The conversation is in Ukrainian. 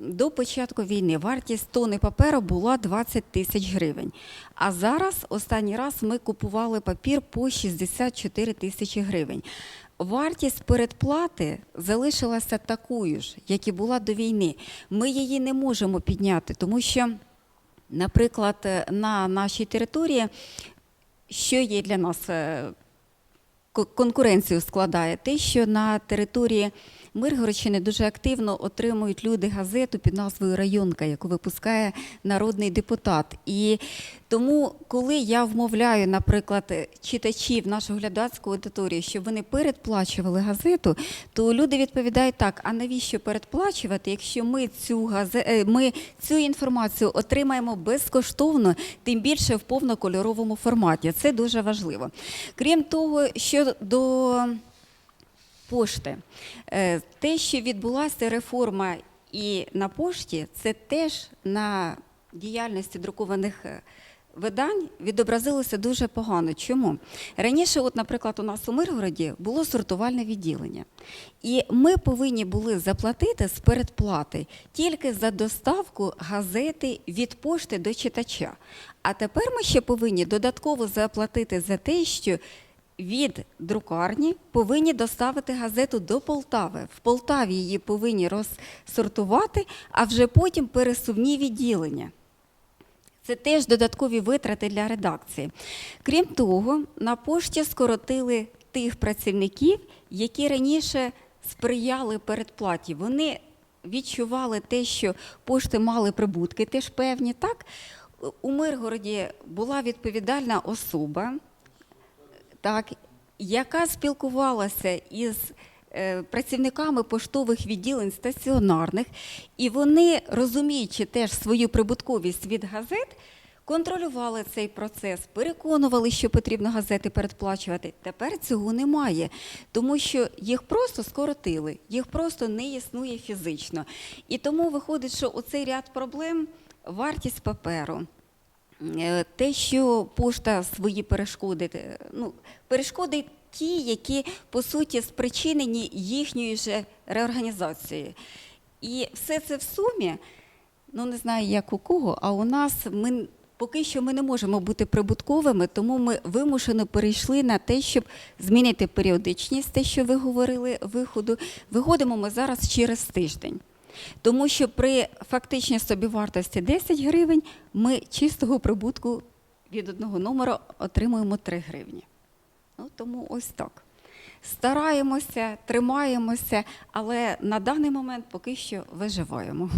До початку війни вартість тони паперу була 20 тисяч гривень. А зараз останній раз ми купували папір по 64 тисячі гривень. Вартість передплати залишилася такою ж, як і була до війни. Ми її не можемо підняти, тому що, наприклад, е, на нашій території, що є для нас е, конкуренцію складає те, що на території Миргородщини дуже активно отримують люди газету під назвою Районка, яку випускає народний депутат. І тому, коли я вмовляю, наприклад, читачів нашої глядацької аудиторії, щоб вони передплачували газету, то люди відповідають так: а навіщо передплачувати, якщо ми цю газе... е, ми цю інформацію отримаємо безкоштовно, тим більше в повнокольоровому форматі. Це дуже важливо. Крім того, що до пошти. Е, Те, що відбулася реформа і на пошті, це теж на діяльності друкованих е, видань відобразилося дуже погано. Чому? Раніше, от, наприклад, у нас у Миргороді було сортувальне відділення. І ми повинні були заплатити з передплати тільки за доставку газети від пошти до читача. А тепер ми ще повинні додатково заплатити за те, що від друкарні повинні доставити газету до Полтави. В Полтаві її повинні розсортувати, а вже потім пересувні відділення. Це теж додаткові витрати для редакції. Крім того, на пошті скоротили тих працівників, які раніше сприяли передплаті. Вони відчували те, що пошти мали прибутки, теж певні. Так, у Миргороді була відповідальна особа, так, яка спілкувалася із е, працівниками поштових відділень стаціонарних, і вони, розуміючи теж свою прибутковість від газет, контролювали цей процес, переконували, що потрібно газети передплачувати. Тепер цього немає, тому що їх просто скоротили, їх просто не існує фізично. І тому виходить, що оцей ряд проблем вартість паперу. Е, Те, що пошта свої перешкоди, е, ну, перешкоди ті, які по суті спричинені їхньою ж реорганізацією. І все це в сумі, ну не знаю як у кого, а у нас ми поки що ми не можемо бути прибутковими, тому ми вимушено перейшли на те, щоб змінити періодичність, те, що ви говорили, виходу. Виходимо ми зараз через тиждень. Тому що при фактичній собівартості 10 гривень ми чистого прибутку від одного номера отримуємо 3 гривні. Ну, тому ось так. Стараємося, тримаємося, але на даний момент поки що виживаємо.